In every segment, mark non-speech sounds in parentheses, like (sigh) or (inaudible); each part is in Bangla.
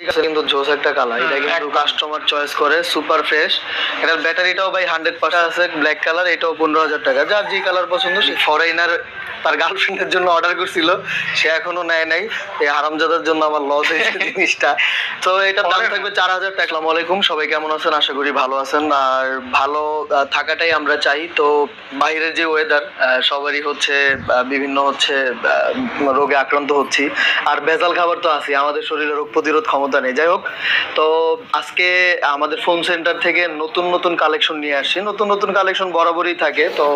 ঠিক আছে কিন্তু জোস একটা কালার এটা কিন্তু কাস্টমার চয়েস করে সুপার ফ্রেশ এটার ব্যাটারিটাও ভাই হান্ড্রেড পার্সেন্ট আছে ব্ল্যাক কালার এটাও পনেরো হাজার টাকা যার যে কালার পছন্দ সে। ফরেনার তার গার্লফ্রেন্ডের জন্য অর্ডার করছিল সে এখনও নেয় নাই। এই হারামজাদার জন্য আমার লস হয়েছে (laughs) জিনিসটা। তো এটার দাম থাকবে চার হাজার টাকা। আসসালামু আলাইকুম সবাই কেমন আছেন? আশা করি ভালো আছেন। আর ভালো থাকাটাই আমরা চাই। তো বাইরের যে ওয়েদার সবারই হচ্ছে বিভিন্ন হচ্ছে রোগে আক্রান্ত হচ্ছি। আর ভেজাল খাবার তো আছে আমাদের শরীরে রোগ প্রতিরোধ ক্ষমতা নেই। যাই হোক তো আজকে আমাদের ফোন সেন্টার থেকে নতুন নতুন কালেকশন নিয়ে আসছি। নতুন নতুন কালেকশন বরাবরই থাকে। তো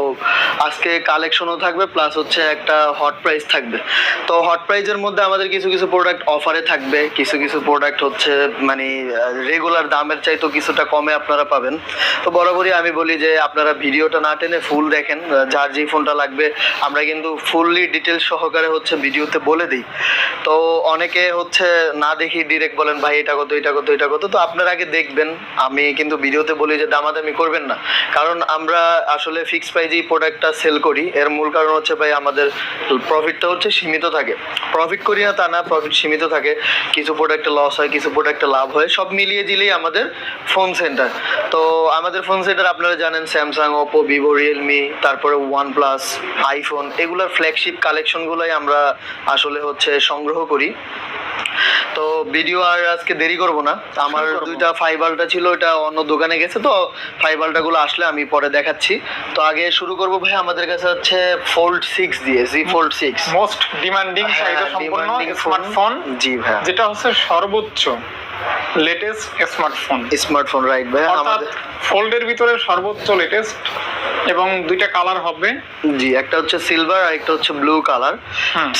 আজকে কালেকশনও থাকবে প্লাস হচ্ছে একটা হট প্রাইস থাকবে। তো হট প্রাইজের মধ্যে আমাদের কিছু কিছু প্রোডাক্ট অফারে থাকবে। কিছু কিছু প্রোডাক্ট হচ্ছে মানে রেগুলার দামের চাইতো কিছুটা কমে আপনারা পাবেন। তো বরাবরই আমি বলি যে, আপনারা ভিডিওটা না টেনে ফুল দেখেন যার যেই ফোনটা লাগবে, আমরা কিন্তু ফুললি ডিটেলস সহকারে হচ্ছে ভিডিওতে বলে দিই। তো অনেকে হচ্ছে না দেখি ডিরেক্ট বলেন, ভাই, এটা কত এটা কত এটা কত? তো আপনারা আগে দেখবেন। আমি কিন্তু ভিডিওতে বলি যে, দামাদামি করবেন না। কারণ আমরা আসলে ফিক্স প্রাইজেই প্রোডাক্টটা সেল করি। এর মূল কারণ হচ্ছে, ভাই আমাদের প্রফিটটা হচ্ছে সীমিত থাকে। প্রফিট করি না তা না প্রফিট সীমিত থাকে। কিছু প্রোডাক্টে লস হয় কিছু প্রোডাক্টে লাভ হয় সব মিলিয়ে দিলেই আমাদের ফোন সেন্টার তো আমাদের ফোন সেন্টার আপনারা জানেন স্যামসাং ওপো ভিভো রিয়েলমি তারপরে ওয়ান প্লাস আইফোন এগুলোর ফ্ল্যাগশিপ কালেকশনগুলোই আমরা আসলে হচ্ছে সংগ্রহ করি। তো ভিডিও আর আজকে দেরি করব না। আমার। দুইটা ফাইবালটা ছিল এটা অন্য দোকানে গেছে তো ফাইবালটা গুলো আসলে আমি পরে দেখাচ্ছি। তো আগে শুরু করব ভাই আমাদের কাছে হচ্ছে ফোল্ড সিক্স দিয়ে Z fold six most demanding হ্যাঁ, চাহিদা সম্পন্ন স্মার্টফোন জি ভাই যেটা হচ্ছে সর্বোচ্চ লেটেস্ট স্মার্টফোন স্মার্টফোন রাইট ভাই অর্থাৎ আমাদের ফোল্ডের ভিতরে সর্বোচ্চ লেটেস্ট এবং দুইটা কালার হবে। জি একটা হচ্ছে সিলভার আর একটা হচ্ছে ব্লু কালার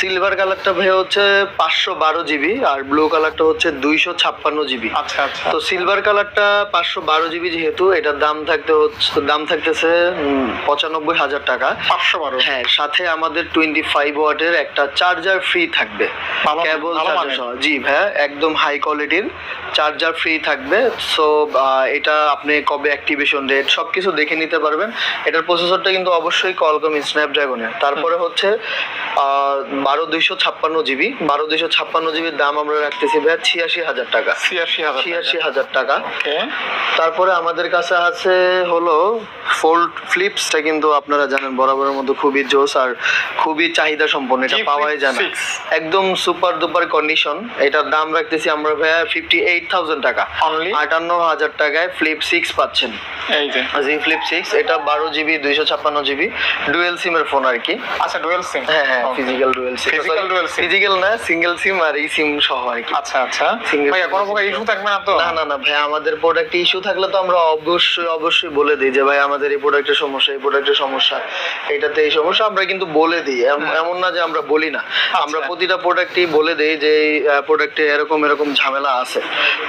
সিলভার কালারটা ভাই হচ্ছে পাঁচশো বারো জিবি আর ব্লু কালারটা হচ্ছে দুইশো ছাপ্পান্ন জিবি আচ্ছা আচ্ছা। তো সিলভার কালারটা পাঁচশো বারো জিবি যেহেতু এটার দাম থাকতে হচ্ছে দাম থাকতেছে পঁচানব্বই হাজার টাকা। পাঁচশো বারো। হ্যাঁ সাথে আমাদের টোয়েন্টি ফাইভ ওয়াটের একটা চার্জার ফ্রি থাকবে। কেবল জি ভাইয়া একদম হাই কোয়ালিটির চার্জার ফ্রি থাকবে। সো এটা আপনি কবে অ্যাক্টিভেশন রেট সব কিছু দেখে নিতে পারবেন। এটার প্রসেসরটা কিন্তু অবশ্যই কলকম স্ন্যাপড্রাগনের তারপরে হচ্ছে বারো দুইশো ছাপ্পান্ন জিবি। বারো দুইশো ছাপ্পান্ন জিবির দাম আমরা রাখতেছি ভাইয়া ছিয়াশি হাজার টাকা। ছিয়াশি হাজার ছিয়াশি হাজার টাকা। তারপরে আমাদের কাছে আছে হলো ফোল্ড ফ্লিপসটা কিন্তু আপনারা জানেন বরাবরের মধ্যে খুবই জোস আর খুবই চাহিদা সম্পন্ন এটা পাওয়াই যায় না। একদম সুপার দুপার কন্ডিশন এটার দাম রাখতেছি আমরা ভাইয়া ফিফটি এইট থাউজেন্ড টাকা আটান্ন হাজার টাকায় ফ্লিপ সিক্স পাচ্ছেন। এই যে। জি ফ্লিপ সিক্স এটা বারো জিবি দুইশো ছাপ্পান্ন জিবি ডুয়েল সিমের ফোন আর কি আচ্ছা ডুয়েল সিম হ্যাঁ হ্যাঁ physical dual SIM Physical dual SIM। Physical না সিঙ্গেল সিম আর এই সিম সহ আর কি আচ্ছা। আচ্ছা ভাইয়া কোনো প্রকার ইস্যু থাকবে না তো? না না না ভাই আমাদের প্রোডাক্টে ইস্যু থাকলে তো আমরা অবশ্যই অবশ্যই বলে দিই যে ভাই আমাদের এই প্রোডাক্টের সমস্যা এই প্রোডাক্টের সমস্যা এটাতে এই সমস্যা আমরা কিন্তু বলে দিই। এমন না যে আমরা বলি না। আমরা প্রতিটা প্রোডাক্টই বলে দিই যে এই প্রোডাক্টে এরকম এরকম ঝামেলা আছে।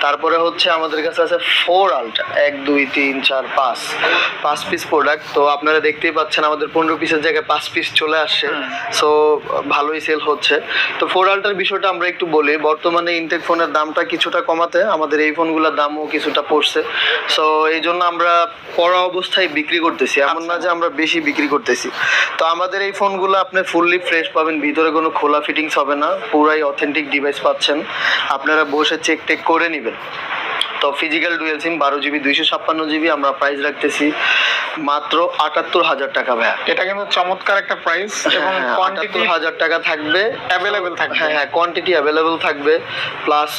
তারপরে হচ্ছে আমাদের কাছে আছে ফোর আলটা এক দুই তিন চার পাঁচ। পাঁচ পিস প্রোডাক্ট তো আপনারা দেখতেই পাচ্ছেন আমাদের পনেরো পিসের জায়গায় পাঁচ পিস চলে আসছে। সো ভালোই সেল হচ্ছে। তো ফোর আলটার বিষয়টা আমরা একটু বলি বর্তমানে ইনটেক ফোনের দামটা কিছুটা কমাতে আমাদের এই ফোনগুলোর দামও কিছুটা পড়ছে। সো এই জন্য আমরা পড়া অবস্থায় বিক্রি করতেছি এমন না যে আমরা বেশি বিক্রি করতেছি। তো আমাদের এই ফোনগুলো আপনি ফুললি ফ্রেশ পাবেন ভিতরে কোনো খোলা ফিটিংস হবে না পুরাই অথেন্টিক ডিভাইস পাচ্ছেন। আপনারা বসে চেক টেক করে নেবেন। তো ফিজিক্যাল ডুয়েল সিম বারো জিবি দুইশো ছাপ্পান্ন জিবি আমরা প্রাইস রাখতেছি মাত্র আটাত্তর হাজার টাকা ভাইয়া। এটা কিন্তু চমৎকার একটা প্রাইস এবং হ্যাঁ, কোয়ান্টিটি আটাত্তর হাজার টাকা থাকবে। অ্যাভেলেবেল থাকবে। হ্যাঁ হ্যাঁ কোয়ান্টিটি অ্যাভেলেবেল থাকবে। প্লাস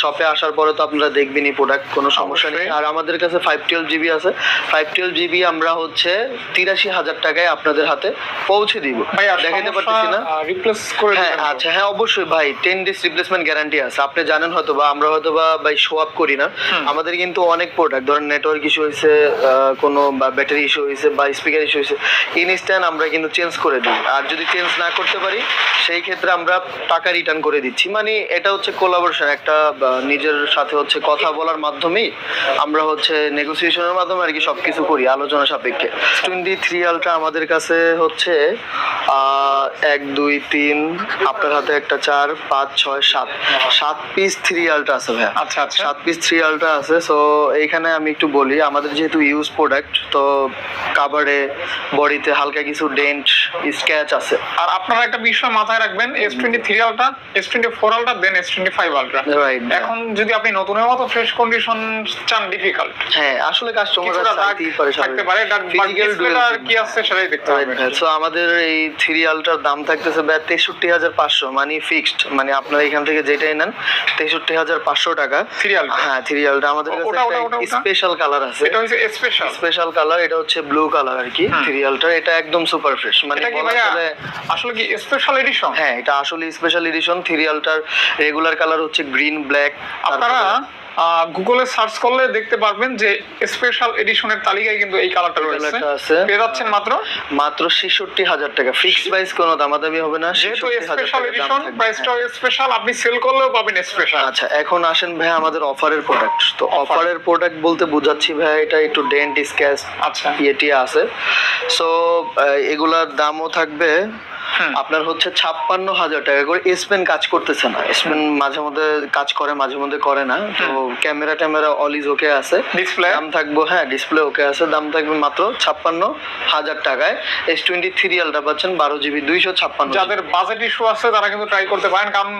শপে আসার পরে তো আপনারা দেখবেনই প্রোডাক্ট কোনো সমস্যা নেই। আর আমাদের কাছে ফাইভ টুয়েলভ জিবি আছে। ফাইভ টুয়েলভ জিবি আমরা হচ্ছে তিরাশি হাজার টাকায় আপনাদের হাতে পৌঁছে দিব। ভাইয়া দেখাইতে পারতেছি না? রিপ্লেস করে হ্যাঁ আচ্ছা হ্যাঁ অবশ্যই ভাই টেন ডেজ রিপ্লেসমেন্ট গ্যারান্টি আছে। আপনি জানেন হয়তো বা আমরা হয়তো বা ভাই শো আপ করি না। আমাদের কিন্তু অনেক প্রোডাক্ট ধরেন নেটওয়ার্ক ইস্যু হয়েছে কোনো বা ব্যাটারি ইস্যু হয়েছে বা স্পিকার ইস্যু হয়েছে ইনস্ট্যান্ট আমরা কিন্তু চেঞ্জ করে দিই। আর যদি চেঞ্জ না করতে পারি সেই ক্ষেত্রে আমরা টাকা রিটার্ন করে দিচ্ছি। মানে এটা হচ্ছে কোলাবোরেশন একটা নিজের সাথে হচ্ছে কথা বলার মাধ্যমেই আমরা হচ্ছে নেগোসিয়েশনের মাধ্যমে আর কি সব কিছু করি আলোচনা সাপেক্ষে। টোয়েন্টি থ্রি আলটা আমাদের কাছে হচ্ছে এক দুই তিন আপনার হাতে একটা চার পাঁচ ছয় সাত। সাত পিস থ্রি আলটা আছে ভাইয়া। আচ্ছা আচ্ছা। সাত পিস থ্রি আলটা আছে সো এইখানে আমি একটু বলি আমাদের যেহেতু ইউজ প্রোডাক্ট তো কাবারে বডিতে হালকা কিছু ডেন্ট স্ক্যাচ আছে। আর আপনারা একটা বিষয় মাথায় রাখবেন S twenty three Ultra S twenty four Ultra then S twenty five Ultra এখন যদি আপনি নতুনের মতো ফ্রেশ কন্ডিশন চান ডিফিকাল্ট হ্যাঁ আসলে কাস্টমাররা চাইতেই পারে থাকতে পারে ফিজিক্যাল ডিসপ্লেটা কি আছে সেটাই দেখতে হবে। সো আমাদের এই থ্রি আলট্রার দাম থাকতেছে ব্যয় তেষট্টি হাজার পাঁচশো মানে ফিক্সড মানে আপনারা এখান থেকে যেটাই নেন তেষট্টি হাজার পাঁচশো টাকা। থ্রি আলট্রা হ্যাঁ থ্রি আলট্রা আমাদের কাছে? স্পেশাল কালার আছে। এটা হচ্ছে স্পেশাল স্পেশাল কালার এটা হচ্ছে ব্লু কালার আর কি সিরিয়ালটা এটা একদম সুপার ফ্রেশ মানে আসলে কি স্পেশাল এডিশন হ্যাঁ এটা আসলে স্পেশাল এডিশন সিরিয়ালটার রেগুলার কালার হচ্ছে গ্রিন ব্ল্যাক আপনারা গুগলে সার্চ করলে দেখতে পারবেন যে স্পেশাল এডিশনের তালিকায় কিন্তু এই কালারটা রয়েছে। পেয়ে যাচ্ছেন মাত্র? মাত্র ছেষট্টি হাজার টাকা। ফিক্স প্রাইস কোনো দামাদামি হবে না যেহেতু স্পেশাল এডিশন প্রাইসটা। স্পেশাল আপনি সেল করলেও পাবেন স্পেশাল আচ্ছা এখন আসেন ভাই আমাদের অফারের প্রোডাক্ট তো অফারের প্রোডাক্ট বলতে বোঝাচ্ছি ভাই এটা একটু ডেন্ট স্ক্যাচ আচ্ছা। ইয়েটি আছে। সো এগুলার দামও থাকবে। আপনার হচ্ছে ছাপ্পান্ন হাজার টাকা করে স্পেন কাজ করতেছে না। স্পেন মাঝে মধ্যে কাজ করে মাঝে মধ্যে করে না। তো ক্যামেরা ট্যামেরা অলিজ ওকে আছে। ডিসপ্লে দাম থাকব হ্যাঁ ডিসপ্লে ওকে আছে। দাম থাকবে মাত্র ছাপ্পান্ন হাজার টাকায়। এস টোয়েন্টি থ্রি আলটা পাচ্ছেন বারো জিবি দুইশো ছাপ্পান্ন যাদের বাজেট ইস্যু আছে তারা কিন্তু ট্রাই করতে পারেন। কারণ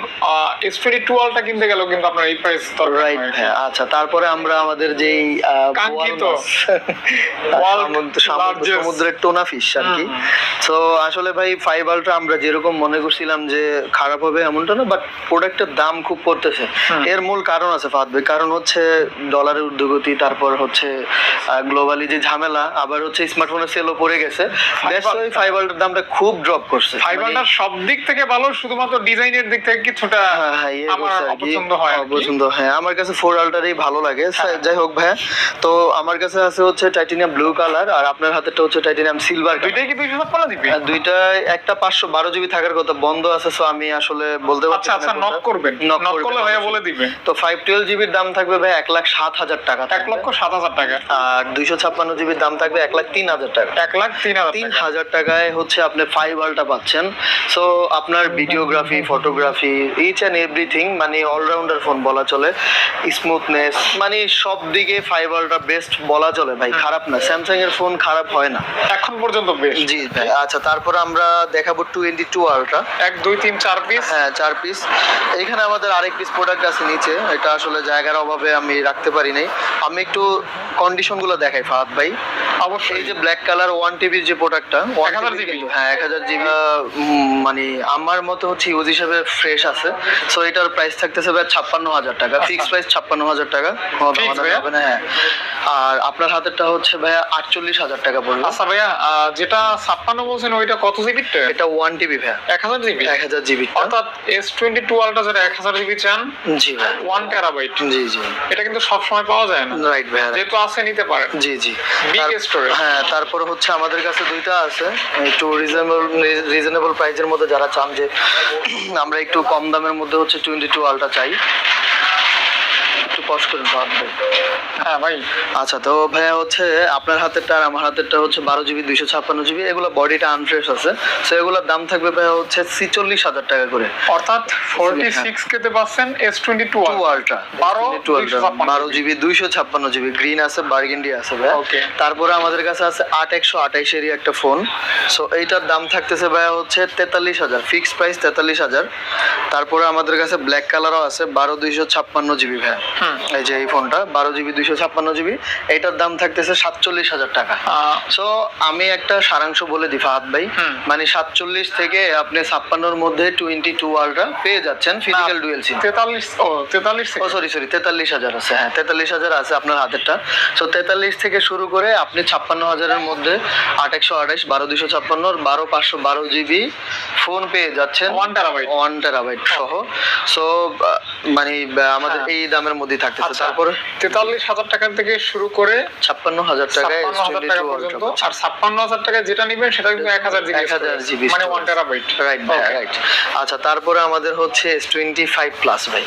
এস টোয়েন্টি টুয়েলভটা কিনতে গেলেও কিন্তু আপনার এই প্রাইস রাইট হ্যাঁ। আচ্ছা তারপরে আমরা আমাদের যেই কাঙ্ক্ষিত. সমুদ্রের টোনা ফিশ আর কি। তো আসলে ভাই ফাইভ আলট্রা আমরা যেরকম মনে করছিলাম যে খারাপ হবে এমনটা না বাট প্রোডাক্টের দাম খুব পড়তেছে। এর মূল কারণ আছে ফাদ ভাই কারণ হচ্ছে ডলারের ঊর্ধ্বগতি তারপর হচ্ছে গ্লোবালি যে ঝামেলা আবার হচ্ছে স্মার্টফোনের সেলও পড়ে গেছে। আলট্রার দামটা খুব ড্রপ করছে। ফাইবারটা সব দিক থেকে ভালো শুধুমাত্র ডিজাইনের দিক থেকে কিছুটা হ্যাঁ, হ্যাঁ, ইয়ে আমার অপছন্দ হয় অপছন্দ হ্যাঁ আমার কাছে ফোর আল্টারই ভালো লাগে। যাই হোক ভাই তো আমার কাছে আছে হচ্ছে টাইটেনিয়াম ব্লু কালার আর আপনার হাতেরটা হচ্ছে টাইটেনিয়াম সিলভার দুইটাই কি দিবে? দুইটা একটা পাঁচশো বারো জিবি থাকার কথা বন্ধ আছে সো আমি আসলে বলতে পারছি আচ্ছা আচ্ছা নক করবেন। নক করলে ভাইয়া বলে দিবে। তো ফাইভ টুয়েলভ জিবির দাম থাকবে ভাই এক লাখ সাত হাজার টাকা এক লক্ষ সাত হাজার টাকা। আর দুইশো ছাপ্পান্ন জিবির দাম থাকবে এক লাখ তিন হাজার টাকা। এক লাখ তিন হাজার তিন হাজার টাকায় হচ্ছে আপনি ফাইভ আলটা পাচ্ছেন। সো আপনার videography photography each and everything মানে অলরাউন্ডার ফোন বলা চলে। স্মুথনেস মানে সব দিকে ফাইভ আলটা বেস্ট বলা চলে ভাই। খারাপ না। স্যামসাং এর ফোন খারাপ হয় না। এখন পর্যন্ত বেশ জি ভাই। আচ্ছা তারপর আমরা দেখাবো টোয়েন্টি টু আলট্রা এক দুই তিন চার পিস হ্যাঁ চার পিস এখানে আমাদের আরেক পিস প্রোডাক্ট আছে নিচে। এটা আসলে জায়গার অভাবে আমি রাখতে পারি নাই। আমি একটু কন্ডিশনগুলো দেখাই ফাহাদ ভাই। অবশ্যই। এই যে ব্ল্যাক কালার ওয়ান টিভির যে প্রোডাক্টটা 1000 GB? হ্যাঁ এক হাজার জিবি মানে আমার মতো হচ্ছে ইউজ হিসেবে ফ্রেশ আছে। সো এটার প্রাইস থাকতেছে ভাই ছাপ্পান্ন হাজার টাকা। ফিক্স প্রাইস ছাপ্পান্ন হাজার টাকা। কোনো? হবে না হ্যাঁ। আর আপনার হাতেরটা হচ্ছে ভাইয়া আটচল্লিশ হাজার টাকা পড়বে। আচ্ছা ভাইয়া যেটা ছাপ্পান্ন বলছেন ওইটা কত জিবি এটা ওয়ান টিভি ভাইয়া। এক হাজার জিবি এক হাজার জিবি অর্থাৎ এস টোয়েন্টি টু আলট্রা যেটা এক হাজার জিবি চান জি ভাই ওয়ান টেরাবাইট জি জি। এটা কিন্তু সব সময় পাওয়া যায় না। Right right. যেহেতু আছে নিতে পারেন। জি জি। তার- storage. হ্যাঁ তারপরে হচ্ছে আমাদের কাছে দুইটা আছে। একটু রিজনেবল রিজনেবল প্রাইসের মধ্যে যারা চান যে আমরা একটু কম দামের মধ্যে হচ্ছে টোয়েন্টি টু আলটা চাই। হ্যাঁ ভাই। আচ্ছা তো ভাইয়া হচ্ছে আপনার হাতেরটা আর আমার হাতেরটা হচ্ছে বারো জিবি দুইশো ছাপ্পান্ন জিবি এগুলো বডিটা আনফ্রেশ আছে। তো এগুলোর দাম থাকবে ভাইয়া হচ্ছে ছিচল্লিশ হাজার টাকা করে। অর্থাৎ ফোরটি সিক্স কেতে পাচ্ছেন এস টোয়েন্টি টু আলট্রা বারো, টু আলট্রা 256 বারো জিবি। দুইশো ছাপ্পান্ন জিবি। গ্রিন আছে বার্গেন্ডি আছে ভাই Okay. তারপরে আমাদের কাছে আছে আট একশো আঠাইশেরই একটা ফোন সো এইটার দাম থাকতেছে ভাইয়া হচ্ছে তেতাল্লিশ হাজার। ফিক্স প্রাইস তেতাল্লিশ হাজার। তারপরে আমাদের কাছে ব্ল্যাক কালারও আছে বারো দুইশো ছাপ্পান্ন জিবি ভাইয়া। এই যে এই ফোনটা বারো জিবি দুইশো ছাপ্পান্ন জিবি। এইটার দাম থাকতেছে সাতচল্লিশ হাজার টাকা। সো আমি একটা সারাংশ বলে দিই ফাহাদ ভাই। মানে সাতচল্লিশ থেকে আপনি ছাপ্পান্নর মধ্যে টোয়েন্টি টু আলট্রা পেয়ে যাচ্ছেন ফিজিক্যাল ডুয়েল সিম তেতাল্লিশ ও তেতাল্লিশ ও সরি সরি তেতাল্লিশ হাজার আছে। হ্যাঁ তেতাল্লিশ হাজার আছে আপনার হাতেরটা। সো তেতাল্লিশ থেকে শুরু করে আপনি ছাপ্পান্ন হাজারের মধ্যে আট একশো আঠাইশ বারো দুশো ছাপ্পান্ন বারো পাঁচশো বারো জিবি ফোন পেয়ে যাচ্ছেন ওয়ান টেরাবাইট ওয়ান টেরাবাইট সহ। সো মানে আমাদের হ্যাঁ। এই দামের মধ্যে থাকতেছে। আচ্ছা। তারপরে তেতাল্লিশ হাজার টাকা থেকে শুরু করে ছাপ্পান্ন হাজার টাকা পর্যন্ত আর ছাপ্পান্ন হাজার টাকা যেটা নিবেন সেটা কিন্তু এক হাজার এক হাজার জিবি মানে ওয়ান টেরাবাইট রাইট রাইট আচ্ছা তারপরে আমাদের হচ্ছে এস টোয়েন্টি ফাইভ প্লাস ভাই।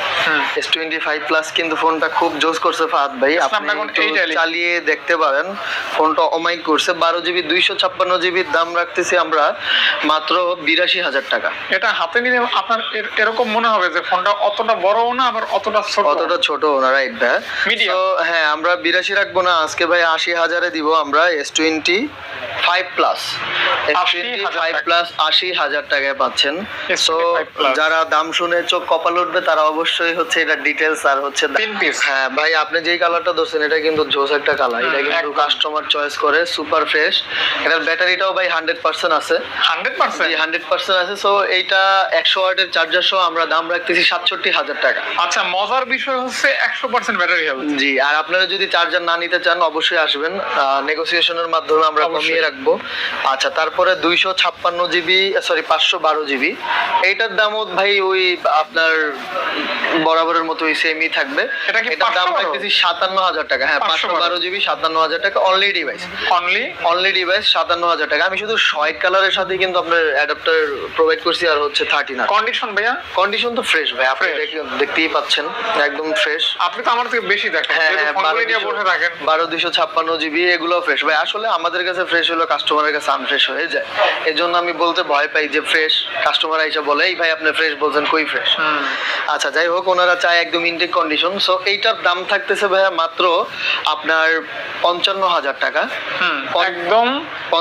এস টোয়েন্টি ফাইভ প্লাস কিন্তু ফোনটা খুব জোস করছে ফাহাদ ভাই। আপনি 8 চালিয়ে দেখতে পারেন। ফোনটা অমাইক করছে। বারো জিবি দুইশো ছাপ্পান্ন জিবির দাম রাখতেছি আমরা মাত্র বিরাশি হাজার টাকা। এটা হাতে নিলে আপনার এরকম মনে হবে যে ফোনটা অতটা বড় বড়ও না আবার অতটা ছোট। অতটা ছোট না রাইট ভাই? মিডিয়াম তো হ্যাঁ আমরা বিরাশি রাখব না আজকে ভাই আশি হাজারে দিব আমরা S twenty five plus S 80,000 twenty five plus আশি হাজার টাকায় পাচ্ছেন। তো S25 plus। যারা দাম শুনে চোখ কপাল উঠবে তারা অবশ্যই হচ্ছে এটা ডিটেলস আর হচ্ছে তিন পিস হ্যাঁ ভাই আপনি যেই কালারটা ধরছেন এটা কিন্তু জোস একটা কালার এটা কিন্তু কাস্টমার চয়েস করে সুপার ফ্রেশ এটার ব্যাটারিটাও ভাই হান্ড্রেড পার্সেন্ট আছে। হান্ড্রেড পার্সেন্ট হান্ড্রেড পার্সেন্ট আছে। সো এইটা একশো ওয়াটের চার্জার সহ আমরা দাম রাখতেছি সাতষট্টি হাজার টাকা। আচ্ছা মজার বিষয় হচ্ছে একশো পার্সেন্ট ব্যাটারি হেলথ জি আর আপনারা যদি চার্জার না নিতে চান অবশ্যই আসবেন। নেগোসিয়েশনের মাধ্যমে আমরা কমিয়ে রাখব। আচ্ছা তারপরে দুইশো ছাপ্পান্ন জিবি সরি পাঁচশো বারো জিবি। এইটার দামও ভাই ওই আপনার বরাবরের মতো ওই সেমই থাকবে। এটার দাম 512? রাখতেছি সাতান্ন হাজার টাকা। হ্যাঁ পাঁচশো বারো জিবি সাতান্ন হাজার টাকা only device only only device সাতান্ন হাজার টাকা। আমি শুধু হোয়াইট কালারের সাথে কিন্তু আপনার অ্যাডাপ্টার প্রোভাইড করছি আর হচ্ছে থার্টি না কন্ডিশন ভাইয়া? কন্ডিশন তো ফ্রেশ ভাই আপনি দেখতেই পাচ্ছেন একদম ফ্রেশ আপনি তো আমার থেকে বেশি দেখেন হ্যাঁ হ্যাঁ বারো দুশো ছাপ্পান্ন জিবি এগুলো ফ্রেশ ভাই আসলে আমাদের কাছে ফ্রেশ হলো কাস্টমারের কাছে আনফ্রেশ হয়ে যায়। এই জন্য আমি বলতে ভয় পাই যে ফ্রেশ কাস্টমার আইসা বলে এই ভাই আপনি ফ্রেশ বলছেন কই ফ্রেশ আচ্ছা যাই হোক ওনারা চায় একদম ইনটেক কন্ডিশন সো এইটার দাম থাকতেছে ভাইয়া মাত্র আপনার পঞ্চান্ন হাজার টাকা। একদম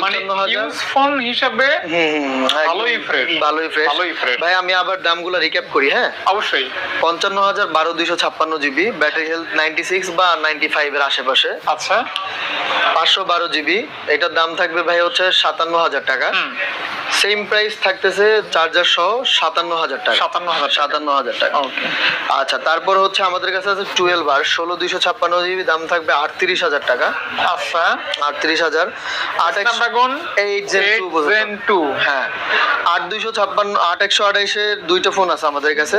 মানে 55,000 ফোন হিসাবে হুম হুম একদম। ভালোই ফ্রেশ ভালোই fresh। ভাই আমি আবার দামগুলো রিক্যাপ করি হ্যাঁ? অবশ্যই। পঞ্চান্ন হাজার বারো দুইশো ছাপ্পান্ন GB battery health ninety six বা নাইনটি ফাইভ এর আশেপাশে। আচ্ছা। পাঁচশো বারো জিবি এটার দাম থাকবে ভাই হচ্ছে সাতান্ন হাজার টাকা। সেম প্রাইস থাকতেছে চার্জার সহ সাতান্ন হাজার টাকা। 57,000 টাকা। সাতান্ন হাজার টাকা। আচ্ছা তারপর হচ্ছে আমাদের কাছে আছে টুয়েলভ আর ষোলো দুইশো ছাপ্পান্ন জিবি দাম থাকবে আটত্রিশ হাজার টাকা। আচ্ছা। আটত্রিশ হাজার। আট এইট জেন টু হ্যাঁ। আট দুইশো ছাপ্পান্ন আট একশো আঠাইশের দুইটা ফোন আছে আমাদের কাছে।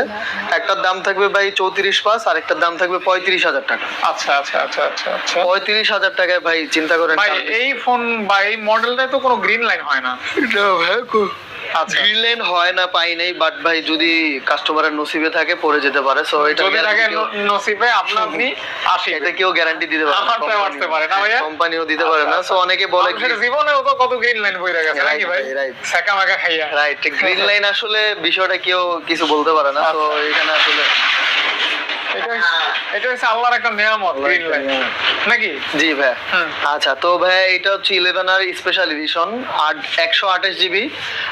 একটার দাম থাকবে ভাই চৌত্রিশ পাঁচ আর একটার দাম থাকবে পঁয়ত্রিশ হাজার টাকা। আচ্ছা আচ্ছা আচ্ছা আচ্ছা। আচ্ছা পঁয়ত্রিশ হাজার টাকায় ভাই চিন্তা করেন এই ফোন বা এই মডেলটায় তো কোনো গ্রিন লাইন হয় না। আচ্ছা। গ্রিন লাইন হয় না পাই নাই বাট ভাই যদি কাস্টমারের নসিবে থাকে পড়ে যেতে পারে সো এটা যদি থাকে নসিবে আপনা আপনি আসি। এটা কেউ গ্যারান্টি দিতে পারে আমার তো আসতে পারে না ভাইয়া? কোম্পানিও দিতে পারে না সো অনেকে বলে জীবনেও তো কত গ্রিন লাইন বইরা গেছে নাকি ভাই? right. মাকা খাইয়া। রাইট গ্রিন লাইন আসলে বিষয়টা কেউ কিছু বলতে পারে না তো এখানে এটা হচ্ছে- এটা হচ্ছে আল্লাহর একটা নিয়ামত গ্রিন লাইন নাকি? জি ভাই আচ্ছা তো ভাই এটা হচ্ছে ইলেভেন আর স্পেশাল এডিশন আট একশো আঠাশ জিবি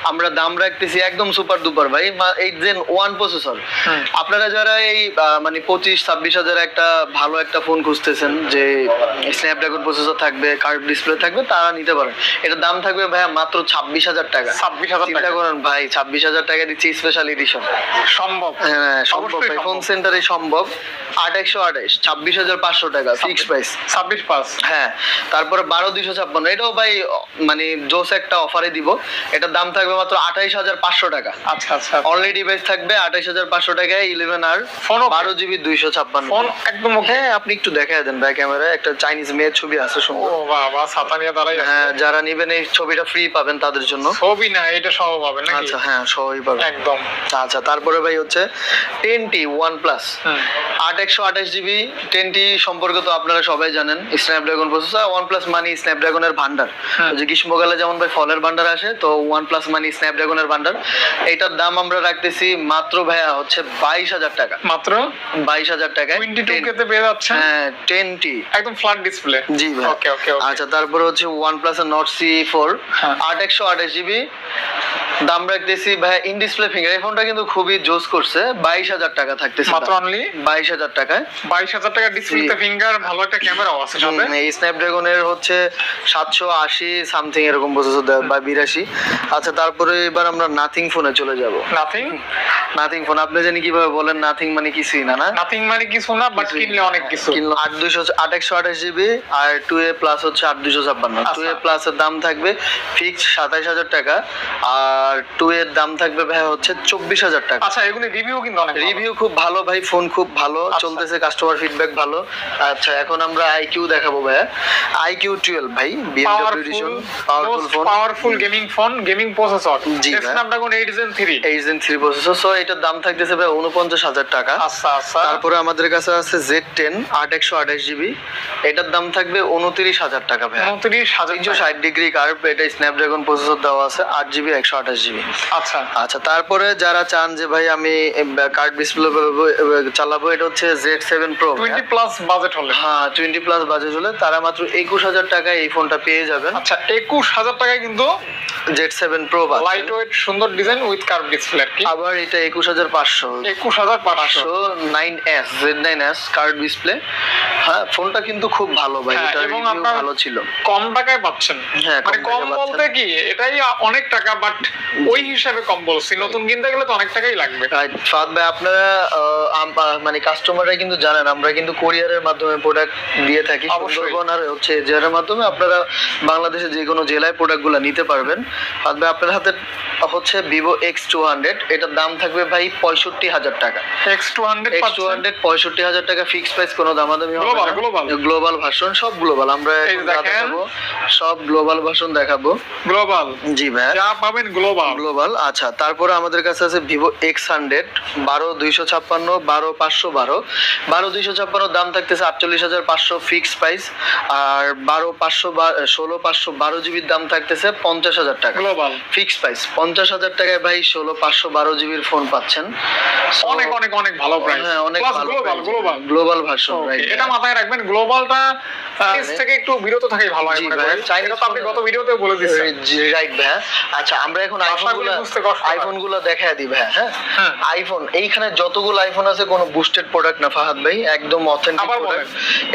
আমরা দাম রাখতেছি একদম সুপার ডুপার ভাই এইট জেন ওয়ান প্রসেসর আপনারা যারা এই মানে পঁচিশ ছাব্বিশ হাজার একটা ভালো একটা ফোন খুঁজতেছেন যে স্ন্যাপড্রাগন প্রসেসর থাকবে কার্ভ ডিসপ্লে থাকবে তারা নিতে পারেন। এটার দাম থাকবে ভাইয়া মাত্র ছাব্বিশ হাজার টাকা। ছাব্বিশ হাজার চিন্তা টাকা। করেন ভাই ছাব্বিশ হাজার টাকা দিচ্ছি স্পেশাল এডিশন সম্ভব। হ্যাঁ ভাই সম্ভব। ফোন সেন্টারে সম্ভব। আট একশো আঠাশ ছাব্বিশ হাজার পাঁচশো টাকা ফিক্সড প্রাইস ছাব্বিশ পাঁচ। হ্যাঁ তারপরে বারো দুইশো ছাপ্পান্ন এটাও ভাই মানে জোস একটা অফারে দিব। এটার দাম থাকবে মাত্র আঠাইশ হাজার পাঁচশো টাকা। আচ্ছা আচ্ছা। অনলি ডিভাইস থাকবে আঠাইশ হাজার পাঁচশো টাকায় ইলেভেন আর ফোন বারো জিবি দুইশো ছাপ্পান্ন। ফোন একদম ওকে হ্যাঁ আপনি একটু দেন ক্যামেরায় একটা চাইনিজ মেয়ের ছবি আছে ও সুন্দর বাবা ছাতা নিয়ে দাঁড়াই হ্যাঁ যারা নিবেন এই ছবিটা ফ্রি পাবেন তাদের জন্য। ছবি না এটা সহ পাবেন নাকি? আচ্ছা হ্যাঁ সবাই পাবেন। একদম। আচ্ছা তারপরে ভাই হচ্ছে টেন টি ওয়ান প্লাস আট একশো আঠাশ জিবি টেন টি সম্পর্কে তো আপনারা সবাই জানেন স্ন্যাপড্রাগন প্রসেসর ওয়ান প্লাস মানি স্ন্যাপড্রাগনের ভান্ডার যে গ্রীষ্মকালে যেমন ভাই ফলের ভান্ডার আসে তো ওয়ান প্লাস মানি স্ন্যাপড্রাগনের ভান্ডার এইটার দাম আমরা রাখতেছি মাত্র ভাইয়া হচ্ছে বাইশ হাজার টাকা। মাত্র? বাইশ হাজার টাকায় টোয়েন্টি টু কেতে পেয়ে যাচ্ছে? হ্যাঁ টেন টি একদম ফ্ল্যাট ডিসপ্লে জি ভাই ওকে ওকে আচ্ছা তারপরে হচ্ছে OnePlus Nord C four. আট একশো আঠাশ জিবি। দাম রাখতেছি ভাই ইন ডিসপ্লে ফিঙ্গার এই ফোনটা কিন্তু খুবই জোস করছে বাইশ হাজার টাকা থাকতেছে মাত্র অনলি বাইশ হাজার টাকায়। বাইশ হাজার টাকা ডিসপ্লেতে। ফিঙ্গার ভালো একটা ক্যামেরাও আছে সাথে। এই স্ন্যাপড্রাগনের হচ্ছে সাতশো আশি সামথিং এরকম দেয় বা বিরাশি। আচ্ছা তারপরে এবার আমরা নাথিং ফোনে চলে যাব। নাথিং নাথিং ফোন আপনি জানি কীভাবে বলেন নাথিং মানে কিছুই না না? নাথিং মানে কিছু না বাট কিনলে অনেক কিছু। কিনলো আট দুইশো আট একশো আঠাশ জিবি আর টু এ প্লাস হচ্ছে আট দুইশো ছাপ্পান্ন। Two A. প্লাস এর দাম থাকবে ফিক্স সাতাইশ হাজার টাকা আর টু এর দাম থাকবে ভাই হচ্ছে চব্বিশ হাজার টাকা। আচ্ছা এগুলি রিভিউ কিন্তু অনেক রিভিউ খুব ভালো ভাই ফোন খুব ভালো আচ্ছা। চলতেছে কাস্টমার ফিডব্যাক ভালো। আচ্ছা এখন আমরা আইকিউ দেখাবো ভাইয়া। আইকিউ টুয়েলভ ভাই BMW edition powerful phone powerful gaming phone gaming processor জি, ভাই। Snapdragon 8 gen 3 H N three processor so এটার দাম থাকতেছে ভাই উনপঞ্চাশ হাজার টাকা। আচ্ছা আচ্ছা। তারপরে আমাদের কাছে আছে জেড টেন আট একশো আঠাশ জিবি। এটার দাম থাকবে উনত্রিশ হাজার টাকা ভাই। 29000 তিনশো ষাট ডিগ্রি কার্ভ এটা স্ন্যাপড্রাগন প্রসেসর দেওয়া আছে আট জিবি একশো আঠাশ জিবি। আচ্ছা। আচ্ছা তারপরে যারা চান যে ভাই আমি কার্ড ডিসপ্লে চালাবো এটা হচ্ছে Z seven pro 20 plus budget হলে। হ্যাঁ টোয়েন্টি প্লাস বাজেট হলে তারা মাত্র একুশ হাজার টাকায় এই ফোনটা পেয়ে যাবেন। আচ্ছা 21000 টাকায় কিন্তু Z seven pro light weight সুন্দর ডিজাইন উইথ কার্ভ ডিসপ্লে আবার এটা একুশ হাজার পাঁচশো। 21500 পাঁচশো। Nine S Z nine S curved display হ্যাঁ ফোনটা কিন্তু খুব ভালো ভাই হ্যাঁ, এটা এবং আপনার- ভালো ছিল। কম টাকায় পাচ্ছেন। হ্যাঁ, মানে কম কম বলতে কি এটাই অনেক টাকা বাট ওই হিসাবে কম বলছি। নতুন কিনতে গেলে তো অনেক টাকাই লাগবে। ফাহাদ ভাই আপনারা মানে কাস্টমাররা কিন্তু জানেন আমরা কিন্তু কোরিয়ারের মাধ্যমে প্রোডাক্ট দিয়ে থাকি। সুন্দরবন আর হচ্ছে মাধ্যমে আপনারা বাংলাদেশে যে কোনো জেলায় প্রোডাক্টগুলো নিতে পারবেন। ফাহাদ ভাই আপনার হাতে হচ্ছে ভিভো এক্স টু হান্ড্রেড এটার দাম থাকবে ভাই পঁয়ষট্টি হাজার টাকা। X200 এক্স টু পাচ্ছেন? হান্ড্রেড পঁয়ষট্টি হাজার টাকা ফিক্স প্রাইস কোনো দামাদামি হবে। গ্লোবাল ভার্সন সব গ্লোবাল আমরা দেখাবো সব গ্লোবাল ভার্সন দেখাবো। গ্লোবাল জি ভাই। যা পাবেন গ্লোবাল গ্লোবাল আচ্ছা তারপরে আমাদের কাছে আছে ভিভো এক্স হান্ড্রেড বারো দুইশো ছাপ্পান্ন বারো পাঁচশো বারো। বারো দুইশো ছাপ্পান্ন দাম থাকতেছে আটচল্লিশ হাজার পাঁচশো ফিক্স প্রাইস আর বারো পাঁচশো ষোলো পাঁচশো বারো জিবির দাম থাকতেছে পঞ্চাশ হাজার টাকা। গ্লোবাল ফিক্স প্রাইস পঞ্চাশ হাজার টাকায় ভাই ষোলো পাঁচশো বারো জিবির ফোন পাচ্ছেন। অনেক অনেক অনেক ভালো প্রাইস হ্যাঁ অনেক ভালো গ্লোবাল গ্লোবাল গ্লোবাল ভার্সন এটা মাথায় রাখবেন গ্লোবালটা প্রাইস থেকে একটু বিরত থাকাই ভালো হয় মনে তো আপনি গত ভিডিওতে বলে দিচ্ছেন। রাইট ভাই আচ্ছা আমরা এখন আইফোন ভাষাগুলো গুলো বুঝতে কষ্ট হয়। আইফোনগুলো দেখায় দিই ভাই হ্যাঁ? হ্যাঁ। আইফোন এইখানে যতগুলো আইফোন আছে কোনো বুস্টেড প্রোডাক্ট না ফাহাদ ভাই একদম অথেন্টিক প্রোডাক্ট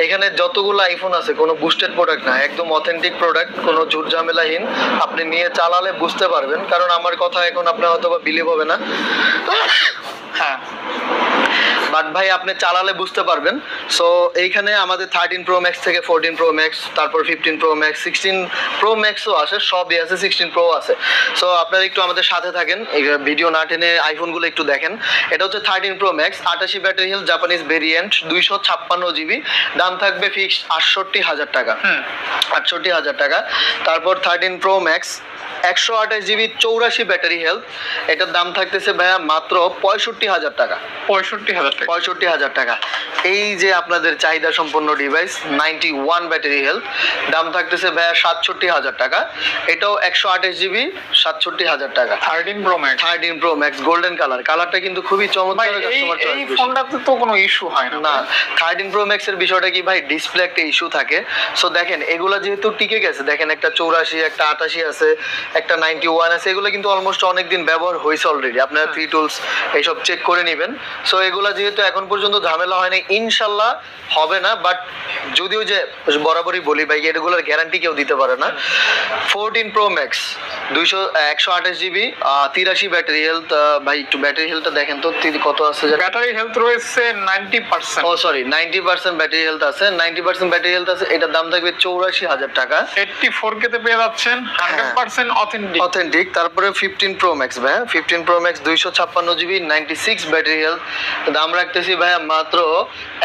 এখানে যতগুলো আইফোন আছে কোনো বুস্টেড প্রোডাক্ট না একদম অথেন্টিক প্রোডাক্ট কোনো ঝুট ঝামেলাহীন আপনি নিয়ে চালালে বুঝতে পারবেন কারণ আমার কথা এখন আপনার হয়তো বা বিলিভ হবে না। হ্যাঁ (laughs) বাট ভাই আপনি চালালে বুঝতে পারবেন। সো এইখানে আমাদের থার্টিন প্রো ম্যাক্স থেকে ফোরটিন প্রো ম্যাক্স তারপর fifteen Pro Max sixteen Pro ম্যাক্সও আছে সবই আছে সিক্সটিন প্রো আছে। সো আপনারা একটু আমাদের সাথে থাকেন ভিডিও না টেনে আইফোনগুলো একটু দেখেন। এটা হচ্ছে থার্টিন প্রো ম্যাক্স আটাশি ব্যাটারি হেল জাপানিজ ভেরিয়েন্ট দুইশো ছাপ্পান্ন জিবি দাম থাকবে ফিক্সড আটষট্টি হাজার টাকা। আটষট্টি হাজার টাকা। তারপর থার্টিন প্রো ম্যাক্স একশো আঠাশ জিবি চৌরাশি ব্যাটারি হেলথ এটার দাম থাকতেছে ভাইয়া মাত্র পঁয়ষট্টি হাজার টাকা। পঁয়ষট্টি হাজার পঁয়ষট্টি হাজার টাকা। এই যে আপনাদের চাহিদা সম্পন্ন device ninety one battery health দাম থাকতেছে ভাইয়া সাতষট্টি হাজার টাকা। এটাও একশো আঠাশ জিবি সাতষট্টি হাজার টাকা। Thirteen Pro Max thirteen Pro Max golden colour কালারটা কিন্তু খুবই চমৎকার এই ফোনটাতে তো কোনো ইস্যু হয় না। না থার্টিন প্রো ম্যাক্স এর বিষয়টা কি ভাই ডিসপ্লে একটা ইস্যু থাকে। সো দেখেন এগুলা যেহেতু টিকে গেছে দেখেন একটা চৌরাশি একটা আটাশি আছে একটা নাইনটি ওয়ান আছে এগুলো কিন্তু অলমোস্ট অনেক দিন ব্যবহার হয়েছে অলরেডি আপনারা থ্রি টুলস এইসব চেক করে নেবেন। সো এগুলা যেহেতু এখন পর্যন্ত ঝামেলা হয়নি ইনশাল্লাহ হবে না বাট যদিও যে বরাবরই বলি ভাই এগুলোর গ্যারান্টি কেউ দিতে পারে না। ফোরটিন প্রো ম্যাক্স দুইশো একশো আঠাশ জিবি তিরাশি ব্যাটারি হেলথ ভাই একটু ব্যাটারি হেলথটা দেখেন তো তি- কত আছে ব্যাটারি হেলথ রয়েছে নাইনটি পার্সেন্ট ও sorry ninety percent battery health আছে নাইনটি পার্সেন্ট ব্যাটারি হেলথ আছে এটার দাম থাকবে চৌরাশি হাজার টাকা। এইটটি ফোর কেতে পেয়ে যাচ্ছেন হান্ড্রেড পার্সেন্ট অথেন্টিক অথেন্টিক তারপরে ফিফটিন প্রো ম্যাক্স ভাইয়া ফিফটিন প্রো ম্যাক্স দুইশো ছাপ্পান্ন GB ninety six battery health দাম রাখতেছি ভাইয়া মাত্র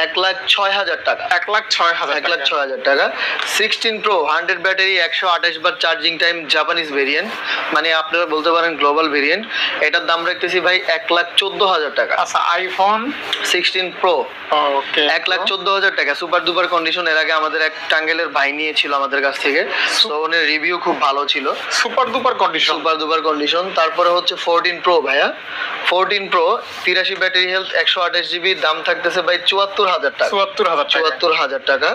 এক লাখ ছয় হাজার টাকা। এক লাখ ছয় হাজার এক লাখ ছয় হাজার টাকা। সিক্সটিন প্রো হান্ড্রেড ব্যাটারি একশো আঠাশ বার চার্জিং টাইম জাপানিজ ভেরিয়েন্ট মানে আপনারা বলতে পারেন গ্লোবাল ভেরিয়েন্ট এটার দাম রাখতেছি ভাই এক লাখ চোদ্দ হাজার টাকা। আচ্ছা আইফোন সিক্সটিন প্রো ওকে এক লাখ চোদ্দ হাজার টাকা। সুপার দুপার কন্ডিশন এর আগে আমাদের এক টাঙ্গেলের ভাই নিয়েছিল আমাদের কাছ থেকে। তো ওনের রিভিউ খুব ভালো ছিল। Super duper condition super duper condition তারপরে হচ্ছে ফোরটিন প্রো ভাইয়া। ফোরটিন প্রো তিরাশি ব্যাটারি হেলথ একশো আঠাশ জিবি দাম থাকতেছে ভাই চুয়াত্তর হাজার টাকা। চুয়াত্তর হাজার চুয়াত্তর হাজার টাকা।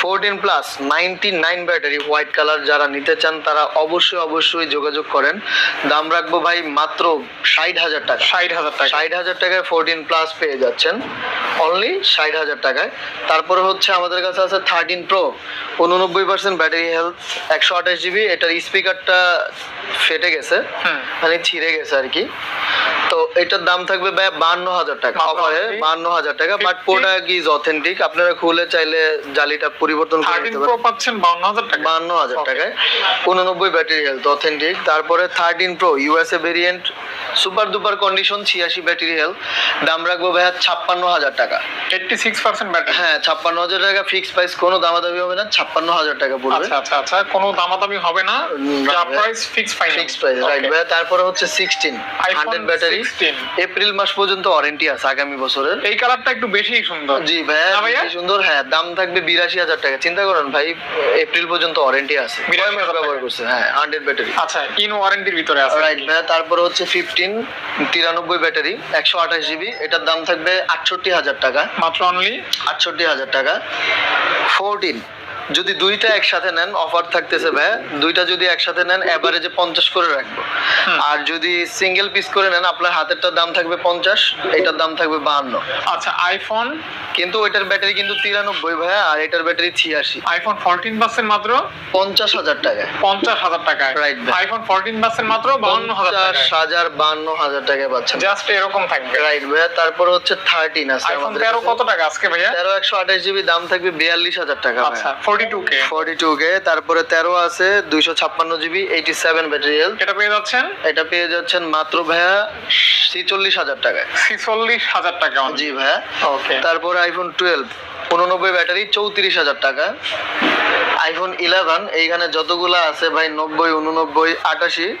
Fourteen plus ninety nine battery white colour যারা নিতে চান তারা অবশ্যই অবশ্যই যোগাযোগ করেন। দাম রাখব ভাই মাত্র ষাট হাজার টাকা। ষাট হাজার টাকা। ষাট হাজার টাকায় ফোরটিন প্লাস পেয়ে যাচ্ছেন। অনলি ষাট হাজার টাকায়। তারপরে হচ্ছে আমাদের কাছে আছে থার্টিন প্রো। উননব্বই পার্সেন্ট ব্যাটারি হেলথ একশো আঠাশ জিবি। এটার স্পিকারটা ফেটে গেছে। মানে ছিঁড়ে গেছে আর কি। তো এটার দাম থাকবে ভাই বান্ন হাজার টাকা অফারে বান্ন হাজার টাকা বাট প্রোডাক্ট ইজ অথেন্টিক আপনারা খুলে চাইলে জালিটা পরিবর্তন করে নিতে পারেন। পাচ্ছেন বাউন্ন হাজার টাকা। বান্ন হাজার টাকায়। উননব্বই ব্যাটারি হেলথ অথেন্টিক তারপরে thirteen pro USA variant super duper condition ছিয়াশি ব্যাটারি হেলথ দাম রাখব ভাইয়া ছাপ্পান্ন হাজার টাকা। এইটটি সিক্স পার্সেন্ট ব্যাটারি হ্যাঁ ছাপ্পান্ন হাজার টাকা ফিক্স প্রাইস কোনো দামাদামি হবে না ছাপ্পান্ন হাজার টাকা পড়বে। আচ্ছা আচ্ছা আচ্ছা কোনো দামাদামি হবে না। না, যা price fix final fix price right ভাইয়া। তারপরে হচ্ছে সিক্সটিন হান্ড্রেড ব্যাটারি 16 এপ্রিল মাস পর্যন্ত ওয়ারেন্টি আছে আগামী বছরের। এই কালারটা একটু বেশিই সুন্দর। জি ভাইয়া? না সুন্দর হ্যাঁ দাম থাকবে বিরাশি হাজার টাকা। চিন্তা করেন ভাই এপ্রিল পর্যন্ত ওয়ারেন্টি আছে। 82,000 কয় মাস টাকা। ব্যবহার করছে? হ্যাঁ হান্ড্রেড ব্যাটারি আচ্ছা ইন ওয়ারেন্টির ভিতরে আছে। রাইট ভাইয়া তারপরে হচ্ছে ফিফটিন তিরানব্বই ব্যাটারি একশো আঠাশ জিবি এটার দাম থাকবে আটষট্টি হাজার টাকা। মাত্র অনলি আটষট্টি হাজার টাকা। ফোরটিন যদি দুইটা একসাথে নেন অফার থাকতেছে ভাই দুইটা যদি একসাথে নেন এভারেজে পঞ্চাশ করে রাখব। আর যদি সিঙ্গেল পিস করে নেন আপনার হাতেরটার দাম থাকবে পঞ্চাশ এটার দাম থাকবে বাহান্ন। আচ্ছা আইফোন কিন্তু ওইটার ব্যাটারি কিন্তু তিরানব্বই ভাইয়া আর এটার ব্যাটারি ছিয়াশি। আইফোন ফোরটিন পাচ্ছেন মাত্র? পঞ্চাশ হাজার টাকায় পঞ্চাশ হাজার টাকায়। Right, ভাই। আইফোন ফোরটিন পাচ্ছেন মাত্র বাউন্ন হাজার হাজার বান্ন হাজার টাকায় পাচ্ছেন। জাস্ট এরকম থাকবে। রাইট ভাইয়া তারপর হচ্ছে থার্টিন আছে আইফোন তেরো কত টাকা আজকে ভাইয়া? তেরো একশো আঠাশ জিবি দাম থাকবে বিয়াল্লিশ হাজার টাকা আচ্ছা forty two K forty two K তারপরে তেরো আছে দুইশো ছাপ্পান্ন GB eighty seven battery health এটা পেয়ে যাচ্ছেন? এটা পেয়ে যাচ্ছেন মাত্র ভাইয়া ছিচল্লিশ হাজার টাকায়। ছিচল্লিশ হাজার টাকা জি ভাইয়া। ওকে তারপরে আইফোন টুয়েলভ উননব্বই ব্যাটারি চৌত্রিশ হাজার টাকা আইফোন ইলেভেন এইখানে যতগুলা আছে ভাই নব্বই উননব্বই আটাশি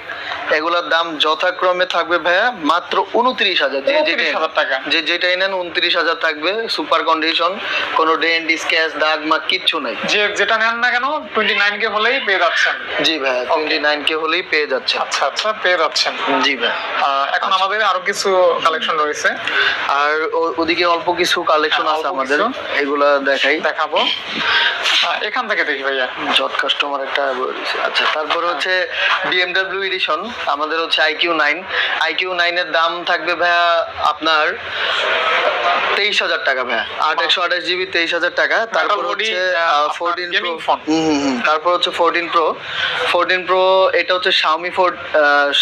এগুলোর দাম যথাক্রমে থাকবে ভাইয়া মাত্র উনত্রিশ হাজার। যে যেটাই- হাজার টাকা। যে যেটাই নেন উনত্রিশ হাজার থাকবে সুপার কন্ডিশন কোনো ডেন্ট স্ক্যাচ দাগ মা কিচ্ছু নাই। যে যেটা নেন না কেন টোয়েন্টি নাইন কে হলেই পেয়ে যাচ্ছেন। জি ভাইয়া টোয়েন্টি নাইন কে হলেই পেয়ে যাচ্ছে আচ্ছা আচ্ছা পেয়ে যাচ্ছেন। জি ভাই এখন আমাদের আরও কিছু কালেকশন রয়েছে। আর ওদিকে অল্প কিছু কালেকশন হ্যাঁ, আছে আমাদের। এগুলা দেখাই। দেখাবো। এখান থেকে দেখি ভাইয়া জট কাস্টমার একটা আচ্ছা তারপরে হচ্ছে বিএমডব্লিউ এডিশন আমাদের হচ্ছে আইকিউ নাইন আইকিউ নাইনের দাম থাকবে ভাইয়া আপনার তেইশ হাজার টাকা ভাইয়া। আট একশো আঠাশ জিবি তেইশ হাজার টাকা তারপর হচ্ছে ফোরটিন প্রো তারপর হচ্ছে ফোরটিন প্রো ফোরটিন প্রো এটা হচ্ছে Xiaomi four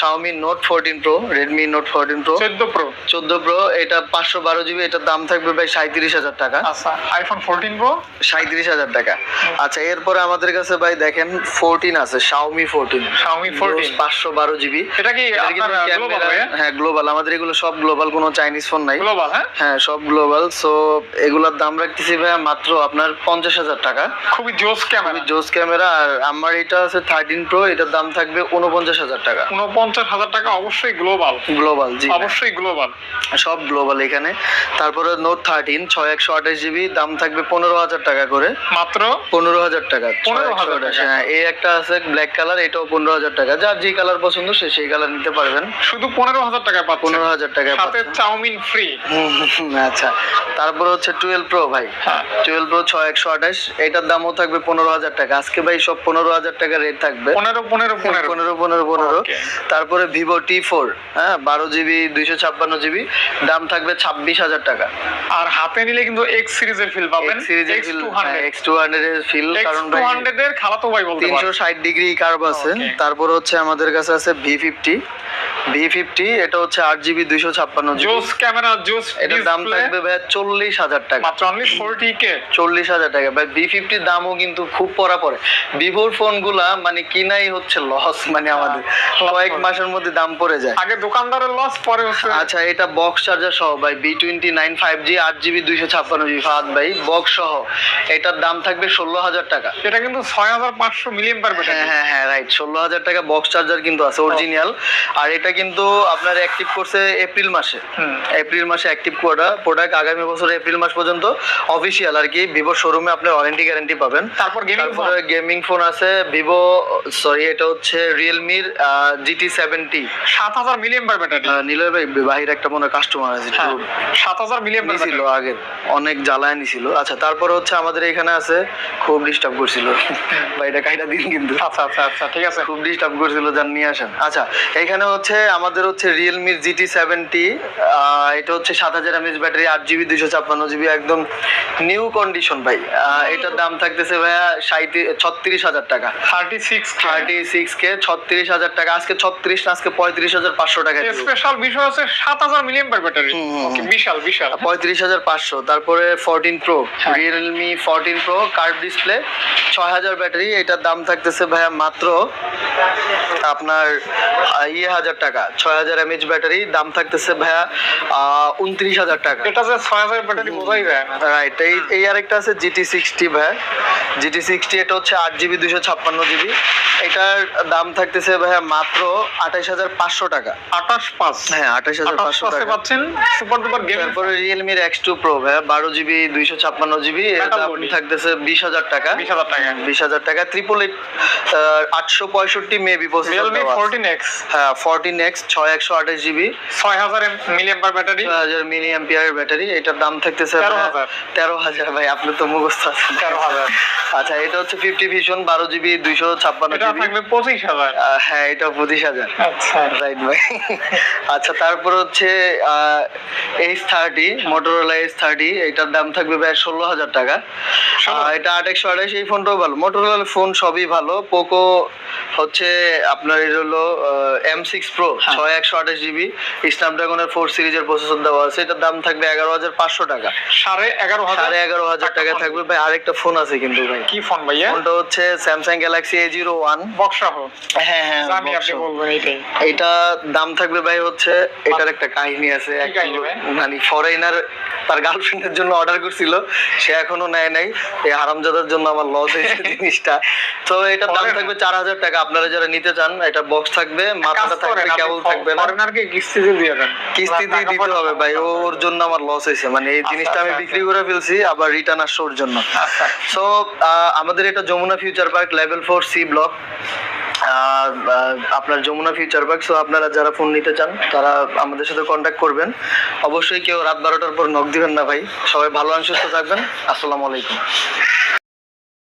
Xiaomi note fourteen pro Redmi note fourteen pro চোদ্দ প্রো চোদ্দ প্রো এটা পাঁচশো বারো জিবি এটার দাম থাকবে ভাই সাঁত্রিশ হাজার টাকা। আচ্ছা আইফোন ফোরটিন প্রো সাঁত্রিশ হাজার টাকা। আচ্ছা এরপরে আমাদের কাছে ভাই দেখেন ফোরটিন আছে শাওমি ফোরটিন Xiaomi 14 পাঁচশো বারো জিবি। এটা কি হ্যাঁ গ্লোবাল আমাদের এগুলো সব গ্লোবাল কোনো চাইনিজ ফোন নাই। গ্লোবাল হ্যাঁ? হ্যাঁ সব গ্লোবাল সো এগুলোর দাম রাখতেছি ভাইয়া মাত্র আপনার পঞ্চাশ হাজার টাকা। খুবই জোস ক্যামেরা। জোস ক্যামেরা আর আমার এটা আছে থার্টিন প্রো এটার দাম থাকবে উনপঞ্চাশ হাজার টাকা। উনপঞ্চাশ হাজার টাকা অবশ্যই গ্লোবাল গ্লোবাল জি অবশ্যই গ্লোবাল সব গ্লোবাল এখানে। তারপরে নোট থার্টিন ছয় একশো আঠাশ জিবি দাম থাকবে পনেরো হাজার টাকা করে। মাত্র? পনেরো হাজার টাকা। 15,000 টাকা। হ্যাঁ এই একটা আছে ব্ল্যাক কালার এটাও পনেরো হাজার টাকা। যার যে কালার পছন্দ সে সেই কালার নিতে পারবেন। শুধু পনেরো হাজার টাকা পনেরো হাজার টাকা সাথে চাউমিন ফ্রি আচ্ছা তারপর হচ্ছে টুয়েলভ প্রো ভাই। হ্যাঁ। টুয়েলভ প্রো ছয় একশো আঠাশ এটার দামও থাকবে পনেরো হাজার টাকা। আজকে ভাই সব পনেরো হাজার টাকা রেট থাকবে। পনেরো পনেরো পনেরো। পনেরো পনেরো পনেরো। তারপরে ভিভো টি ফোর হ্যাঁ বারো জিবি দুইশো ছাপ্পান্ন জিবি দাম থাকবে ছাব্বিশ হাজার টাকা। আর হাতে নিলে কিন্তু এক্স সিরিজের ফিল পাবেন। সিরিজের X two hundred X two hundred feel কারণ টু হান্ড্রেড এর ভাই বলতে তিনশো ষাট ডিগ্রি কার্ভ আছে. তারপর হচ্ছে আমাদের কাছে আছে ভি ফিফটি ভি ফিফটি এটা হচ্ছে আট জিবি দুইশো ছাপ্পান্ন জোস ক্যামেরা জোস এটার দাম থাকবে ভাই চল্লিশ হাজার টাকা। মাত্র অনলি ফোরটি কে চল্লিশ হাজার টাকা। ভাই বি ফিফটির দামও কিন্তু খুব পড়া পড়ে। ভিভোর ফোনগুলা মানে কিনাই হচ্ছে লস মানে আমাদের। কয়েক মাসের মধ্যে দাম পড়ে যায়। আগে দোকানদারের লস পরে হচ্ছে। আচ্ছা এটা বক্স চার্জার সহ ভাই B twenty nine five G আট জিবি দুইশো ছাপ্পান্ন জিবি ফাহাদ ভাই বক্স সহ। এটার দাম থাকবে ষোলো হাজার টাকা। এটা কিন্তু ছয় হাজার পাঁচশো মিলিয়ন পার হ্যাঁ হ্যাঁ হ্যাঁ রাইট ষোলো হাজার টাকা বক্স চার্জার কিন্তু আছে অরিজিনাল আর এটা কিন্তু আপনার অ্যাক্টিভ করছে এপ্রিল মাসে। এপ্রিল মাসে অ্যাক্টিভ কোয়াটা প্রোডাক্ট আগামী বছর এপ্রিল মাস পর্যন্ত অফিসিয়াল আর কি। ভিভো শোরুমে আপনার ওয়ারেন্টি গ্যারান্টি পাবেন। তারপর গেমিং তারপরে গেমিং ফোন আছে ভিভো সরি এটা হচ্ছে রিয়েলমির জিটি সেভেন্টি সাত হাজার মিলিয়ন পার ব্যাটারি নিলয় ভাই বাহির একটা মনে কাস্টমার আছে হ্যাঁ সাত হাজার মিলিয়ন নিছিল আগে অনেক জ্বালায় নিছিল। আচ্ছা তারপরে হচ্ছে আমাদের এখানে আছে খুব ডিস্টার্ব করছিল। ভাই এটা কাইটা দিন কিন্তু। আচ্ছা আচ্ছা আচ্ছা ঠিক আছে। খুব ডিস্টার্ব করছিল যান নিয়ে আসেন। আচ্ছা এখানে হচ্ছে আমাদের হচ্ছে রিয়েলমির জিটি সেভেন্টি এটা হচ্ছে সাত হাজার এমএচ ব্যাটারি আট জিবি দুইশো ছাপ্পান্ন জিবি একদম নিউ কন্ডিশন ভাই। এটার দাম থাকতেছে ভাইয়া সাঁত্রিশ ছত্রিশ হাজার টাকা। Thirty six thirty six K ছত্রিশ হাজার টাকা। আজকে ছত্রিশ না আজকে পঁয়ত্রিশ হাজার পাঁচশো টাকা। স্পেশাল বিষয় হচ্ছে সাত হাজার মিলিয়ন পার ব্যাটারি। বিশাল বিশাল। পঁয়ত্রিশ হাজার পাঁচশো তারপরে fourteen pro. Realme fourteen pro curved display ছয় হাজার ব্যাটারি এটার দাম থাকতেছে ভাইয়া মাত্র আপনার ইয়ে হাজার টাকা। ছয় হাজার এমএচ ব্যাটারি দাম থাকতেছে ভাইয়া উনত্রিশ হাজার টাকা। এটা যে ছয় হাজার ব্যাটারি বোঝাই যায় রাইট এই এই আরেকটা আছে জিটি সিক্সটি ভাইয়া। জিটি সিক্সটি এটা হচ্ছে আট জিবি দুশো ছাপ্পান্ন জিবি এটার দাম থাকতেছে ভাইয়া মাত্র আঠাশ হাজার পাঁচশো টাকা। আঠাশ পাঁচ। হ্যাঁ আঠাশ হাজার পাঁচশো টাকা। পাচ্ছেন সুপার ডুপার গেমিং। তারপরে রিয়েলমির এক্স টু প্রো ভাইয়া বারো জিবি দুইশো ছাপ্পান্ন জিবি থাকতেছে বিশ হাজার টাকা। বিশ হাজার টাকা। বিশ হাজার টাকা। ত্রিপল এইট আটশো পঁয়ষট্টি মেবি রিয়েলমি ফোরটিন এক্স হ্যাঁ ফোরটিন এক্স ছয় একশো আঠাশ জিবি ছয় হাজার ব্যাটারি ছয় হাজার মিলি অ্যাম্পিয়ারের ব্যাটারি এটার দাম থাকতেছে তেরো হাজার। তেরো হাজার ভাই আপনি তো মুখস্থ আছেন। তেরো হাজার। আচ্ছা এটা হচ্ছে ফিফটি ভিশন বারো জিবি দুইশো ছাপ্পান্ন জিবি পঁচিশ হাজার। হ্যাঁ এটা পঁচিশ হাজার। আচ্ছা। রাইট ভাই। আচ্ছা তারপর হচ্ছে H thirty Motorola H thirty এটার দাম থাকবে প্রায় ষোলো হাজার টাকা। এটা আট একশো আঠাশ এই ফোনটাও ভালো। মোটরোলা ফোন সবই ভালো। পোকো হচ্ছে আপনার এটা হলো এম সিক্স প্রো হ্যাঁ। ছয় একশো আঠাশ জিবি স্ন্যাপড্রাগনের ফোর সিরিজের প্রসেসর দেওয়া আছে। এটার দাম থাকবে এগারো হাজার পাঁচশো টাকা। সাড়ে এগারো সাড়ে এগারো হাজার টাকা থাকবে। ভাই আরেকটা ফোন আছে কিন্তু ভাই। কি ফোন ভাইয়া? ফোনটা হচ্ছে Samsung Galaxy A zero one Buxa হ্যাঁ হ্যাঁ আপনি বলবেন এটা দাম থাকবে ভাই হচ্ছে এটার একটা কাহিনী আছে? মানে ফরেনার তার গার্লফ্রেন্ডের জন্য অর্ডার করছিল। সে এখনও নেয় নাই। এই হারামজাদার জন্য আমার লস হয়েছে (laughs) জিনিসটা। তো এটার দাম থাকবে চার হাজার টাকা। আপনারা যারা নিতে চান এটা বক্স থাকবে। মাথাটা থাকবে কেবল থাকবে না। ফরেনারকে কিস্তিতে দিয়ে দেন। কিস্তি দিতে হবে ভাই ওর জন্য আমার লস হয়েছে। মানে এই জিনিসটা আমি বিক্রি করে ফেলছি আবার রিটার্ন আসছে ওর জন্য। সো আমাদের এটা Jamuna Future Park level four C block আপনার যমুনা ফিউচার পার্ক সো আপনারা যারা ফোন নিতে চান তারা আমাদের সাথে কন্ট্যাক্ট করবেন। অবশ্যই কেউ রাত বারোটার পর নক দিবেন না ভাই। সবাই ভালো সুস্থ থাকবেন। আসসালামু আলাইকুম।